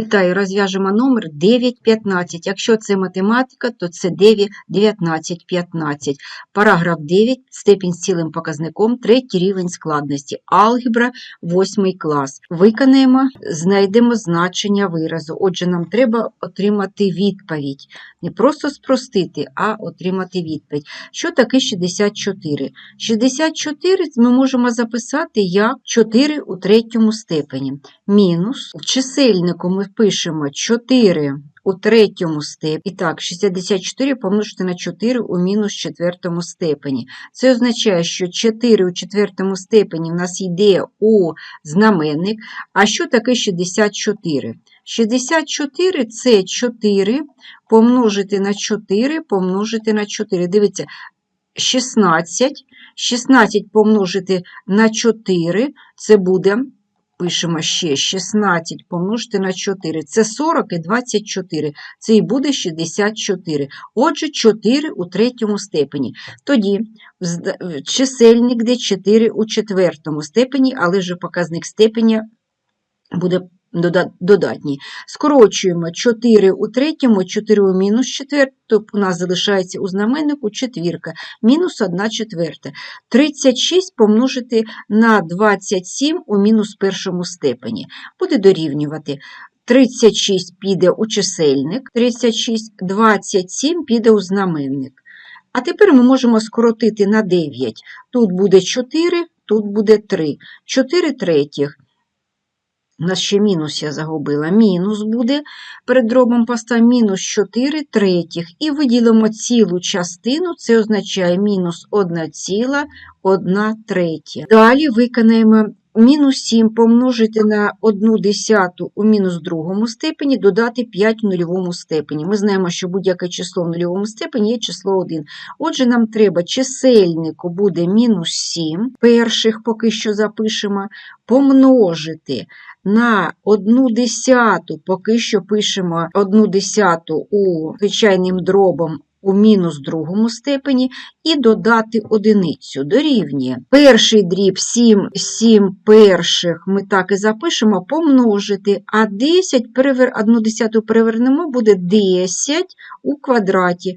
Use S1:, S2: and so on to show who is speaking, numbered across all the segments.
S1: Вітаю, розв'яжемо номер 9.15. Якщо це математика, то це 9, 19, 15. Параграф 9, степінь з цілим показником, третій рівень складності. Алгебра, 8 клас. Виконаємо, знайдемо значення виразу. Отже, нам треба отримати відповідь. Не просто спростити, а отримати відповідь. Що таке 64? 64 ми можемо записати як 4 у третьому степені. Мінус в чисельнику ми пишемо 4 у третьому степені. І так, 64 помножити на 4 у мінус четвертому степені. Це означає, що 4 у четвертому степені в нас йде у знаменник. А що таке 64? 64 це 4 помножити на 4 помножити на 4. Дивіться, 16. 16 помножити на 4 це буде пишемо ще 16 помножити на 4. Це 40 і 24. Це і буде 64. Отже, 4 у третьому степені. Тоді чисельник де 4 у четвертому степені, але вже показник степеня буде дода- додатній. Скорочуємо 4 у третьому, 4 у мінус четвертому, у нас залишається у знаменнику четвірка, мінус 1 четверта. 36 помножити на 27 у мінус першому степені. Буде дорівнювати. 36 піде у чисельник, 36, 27 піде у знаменник. А тепер ми можемо скоротити на 9. Тут буде 4, тут буде 3. 4 третіх. У нас ще мінус я загубила. Мінус буде. Перед дробом поста мінус 4 третіх. І виділимо цілу частину, це означає мінус 1,1 третя. Далі виконаємо мінус 7 помножити на 1 десяту у мінус другому степені, додати 5 в нульовому степені. Ми знаємо, що будь-яке число в нульовому степені є число 1. Отже, нам треба чисельнику буде мінус 7, перших поки що запишемо, помножити на одну десяту, поки що пишемо одну десяту у звичайним дробом у мінус другому степені, і додати одиницю дорівнює. Перший дріб 7, 7 перших ми так і запишемо, помножити, а 10 перевер, одну десяту перевернемо, буде 10 у квадраті.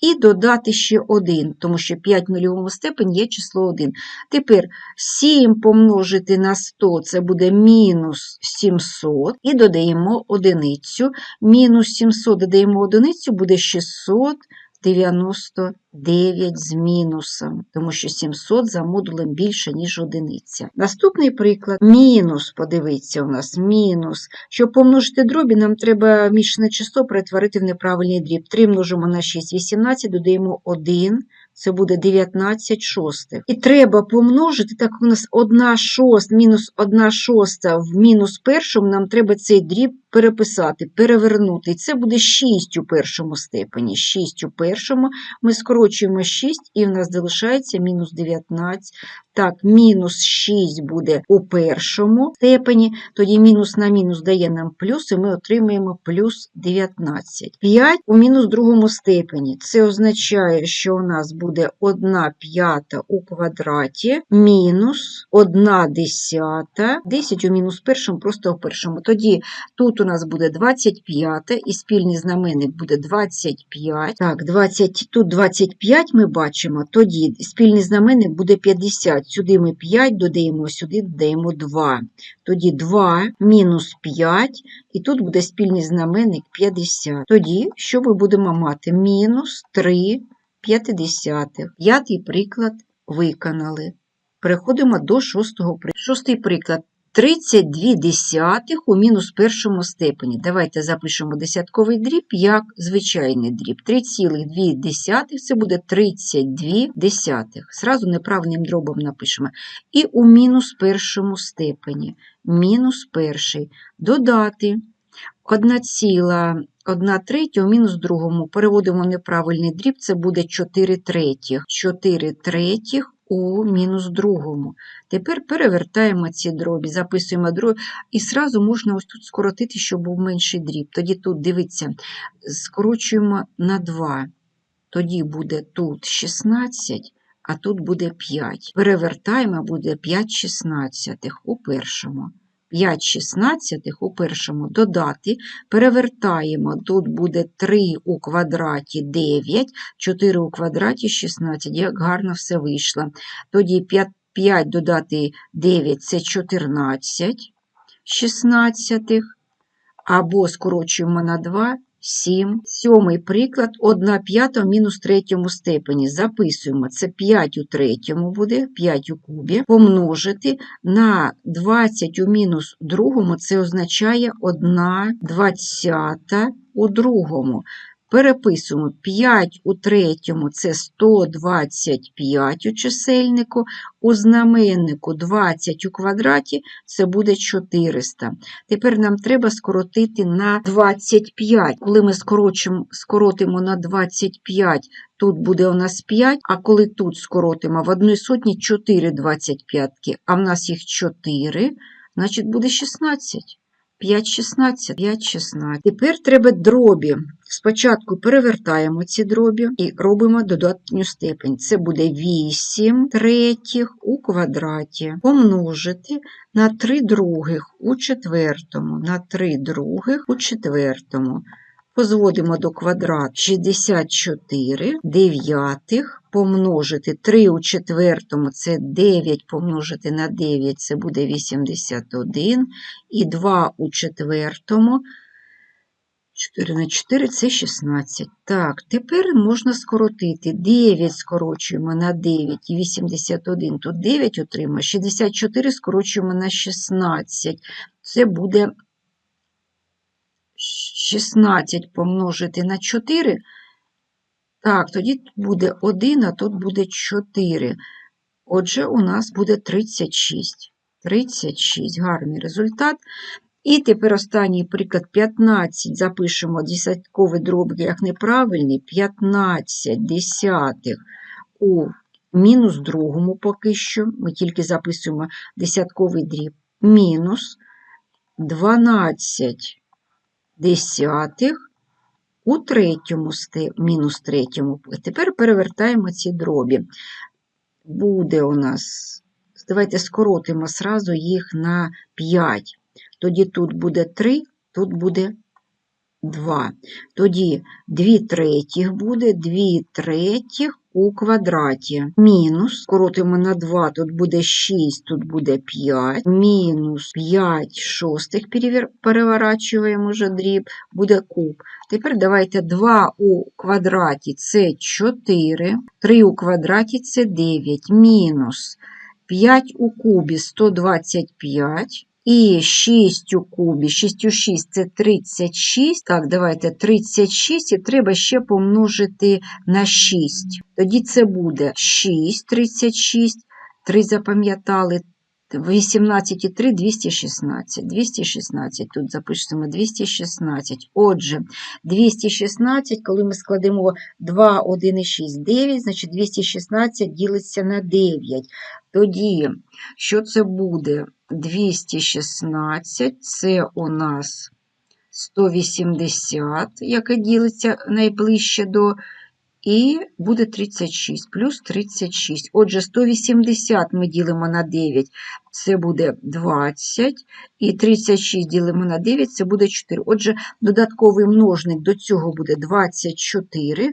S1: І додати ще 1, тому що 5 в нульовому степені є число 1. Тепер 7 помножити на 100 це буде мінус 700, і додаємо одиницю. Мінус 700 додаємо одиницю, буде 699 з мінусом, тому що 700 за модулем більше, ніж одиниця. Наступний приклад мінус, подивіться у нас, мінус. Щоб помножити дробі, нам треба мішане число перетворити в неправильний дріб. 3 множимо на 6, 18, додаємо 1, це буде 19 шостих. І треба помножити, так у нас 1 шоста, мінус 1 шоста в мінус першому, нам треба цей дріб переписати, перевернути. Це буде 6 у першому степені. 6 у першому. Ми скорочуємо 6, і в нас залишається мінус 19. Так, мінус 6 буде у першому степені, тоді мінус на мінус дає нам плюс, і ми отримаємо плюс 19. 5 у мінус другому степені. Це означає, що у нас буде 1 п'ята у квадраті мінус 1 десята. 10 у мінус першому, просто у першому. Тоді тут у нас буде 25, і спільний знаменник буде 25. Так, 20, тут 25 ми бачимо, тоді спільний знаменник буде 50. Сюди ми 5 додаємо, сюди додаємо 2. Тоді 2 мінус 5, і тут буде спільний знаменник 50. Тоді, що ми будемо мати? Мінус 3 п'ятидесятих. П'ятий приклад виконали. Переходимо до шостого прикладу. Шостий приклад. 32 десятих у мінус першому степені. Давайте запишемо десятковий дріб як звичайний дріб. 3,2 десятих це буде 32 десятих. Зразу неправильним дробом напишемо. І у мінус першому степені. Мінус перший. Додати 1,1 третя у мінус другому. Переводимо неправильний дріб, це буде 4 третіх. 4 третіх у мінус другому. Тепер перевертаємо ці дробі, записуємо дробі, і сразу можна ось тут скоротити, щоб був менший дріб. Тоді тут, дивіться, скорочуємо на 2. Тоді буде тут 16, а тут буде 5. Перевертаємо, буде 5 шістнадцятих у першому. 5 шістнадцятих у першому додати, перевертаємо, тут буде 3 у квадраті 9, 4 у квадраті 16, як гарно все вийшло. Тоді 5, 5 додати 9 – це 14 шістнадцятих, або скорочуємо на 2 – 7. Сьомий приклад 1 п'ята в мінус третьому степені. Записуємо, це 5 у третьому буде, 5 у кубі, помножити на 20 у мінус другому, це означає 1 двадцята у другому. Переписуємо 5 у третьому це 125 у чисельнику, у знаменнику 20 у квадраті це буде 400. Тепер нам треба скоротити на 25. Коли ми скорочимо, скоротимо на 25, тут буде у нас 5, а коли тут скоротимо в одній сотні 4 25, а в нас їх 4, значить буде 16. 5 16, 5 16. Тепер треба дробі. Спочатку перевертаємо ці дробі і робимо додатню степень. Це буде 8 третіх у квадраті. Помножити на 3 других у четвертому, на 3 других у четвертому. Позводимо до квадрат 64 дев'ятих помножити 3 у четвертому це 9 помножити на 9 це буде 81. І 2 у четвертому 4 на 4 це 16. Так, тепер можна скоротити. 9 скорочуємо на 9 і 81. Тут 9 отримаємо. 64 скорочуємо на 16. Це буде 16 помножити на 4. Так, тоді буде 1, а тут буде 4. Отже, у нас буде 36. 36, гарний результат. І тепер останній приклад 15. Запишемо десятковий дробик як неправильний. 15 десятих у мінус другому поки що. Ми тільки записуємо десятковий дріб. Мінус 12 десятих у третьому мінус третьому. Тепер перевертаємо ці дробі. Буде у нас, давайте скоротимо сразу їх на 5. Тоді тут буде 3, тут буде 2. Тоді 2 третіх буде 2 третіх у квадраті. Мінус, скоротимо на 2, тут буде 6, тут буде 5. Мінус 5 шостих переворачуємо вже дріб, буде куб. Тепер давайте 2 у квадраті це 4, 3 у квадраті це 9, мінус 5 у кубі 125. І 6 у кубі, 6 у 6 це 36. Так, давайте 36, і треба ще помножити на 6. Тоді це буде 6, 36, 3 запам'ятали, 18 3 – 216. 216, тут запишемо 216. Отже, 216, коли ми складемо 2, 1 і 6, 9, значить 216 ділиться на 9. Тоді, що це буде? 216 це у нас 180, яке ділиться найближче до, і буде 36, плюс 36. Отже, 180 ми ділимо на 9, це буде 20, і 36 ділимо на 9, це буде 4. Отже, додатковий множник до цього буде 24.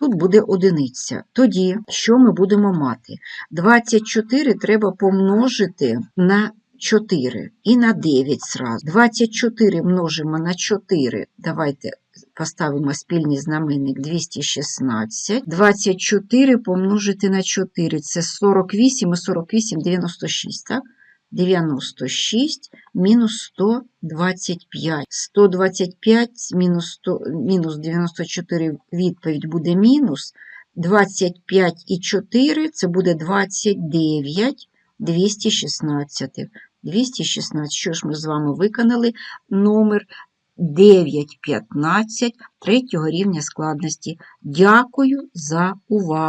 S1: Тут буде одиниця. Тоді, що ми будемо мати? 24 треба помножити на 4 і на 9 зразу. 24 множимо на 4. Давайте поставимо спільний знаменник 216. 24 помножити на 4 це 48 і 48 96, так? 96 мінус 125. 125 мінус, 100, мінус 94 відповідь буде мінус. 25 і 4 це буде 29 216. 216. Що ж ми з вами виконали? Номер 915 третього рівня складності. Дякую за увагу!